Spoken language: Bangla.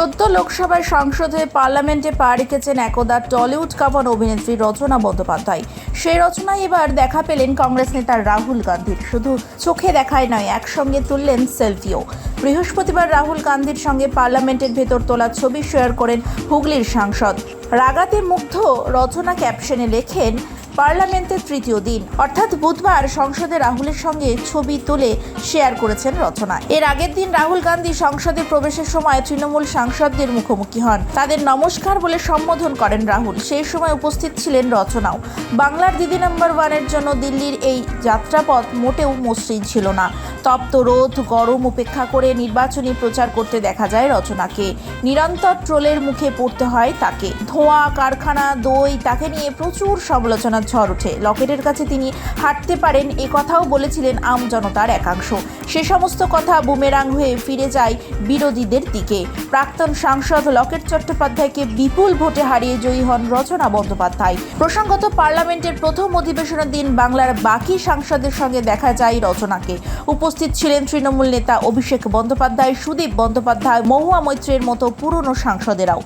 সদ্য লোকসভায় সংসদ হয়ে পার্লামেন্টে পা রেখেছেন একদা টলিউড কাপন অভিনেত্রী রচনা বন্দ্যোপাধ্যায়। সেই রচনায় এবার দেখা পেলেন কংগ্রেস নেতা রাহুল গান্ধীর। শুধু চোখে দেখায় নয়, একসঙ্গে তুললেন সেলফিও। বৃহস্পতিবার রাহুল গান্ধীর সঙ্গে পার্লামেন্টের ভেতর তোলা ছবি শেয়ার করেন হুগলির সাংসদ। রাগাতে মুগ্ধ রচনা ক্যাপশনে লেখেন পার্লামেন্টের তৃতীয় দিন। অর্থাৎ বুধবার সংসদে রাহুলের সঙ্গে ছবি তুলে শেয়ার করেছেন রচনা। এর আগের দিন রাহুল গান্ধী সংসদে প্রবেশের সময় তৃণমূল সাংসদদের মুখোমুখি হন। তাদের নমস্কার বলে সম্বোধন করেন রাহুল। সেই সময় উপস্থিত ছিলেন রচনাও। বাংলার দিদি নাম্বার ওয়ানের জন্য দিল্লির এই যাত্রাপথ মোটেও মসৃণ ছিল না। তপ্ত রোধ গরম উপেক্ষা করে নির্বাচনী প্রচার করতে দেখা যায় রচনাকে। নিরন্তর ট্রোলের মুখে পড়তে হয় তাকে। ধোঁয়া, কারখানা, দই, তাকে নিয়ে প্রচুর সমালোচনার ঝড় ওঠে। লকেটের কাছে তিনি হাঁটতে পারেন, এ কথাও বলেছিলেন আম জনতার একাংশ। সে সমস্ত কথা বুমেরাং হয়ে ফিরে যায় বিরোধীদের দিকে। প্রাক্তন সাংসদ লকেট চট্টোপাধ্যায়কে বিপুল ভোটে হারিয়ে জয়ী হন রচনা বন্দ্যোপাধ্যায়। প্রসঙ্গত পার্লামেন্টের প্রথম অধিবেশনের দিন বাংলার বাকি সাংসদের সঙ্গে দেখা যায় রচনাকে। উপস্থিত ছিলেন তৃণমূল নেতা অভিষেক বন্দ্যোপাধ্যায়, সুদীপ বন্দ্যোপাধ্যায়, মহুয়া মৈত্রের মতো পুরনো সাংসদেরাও।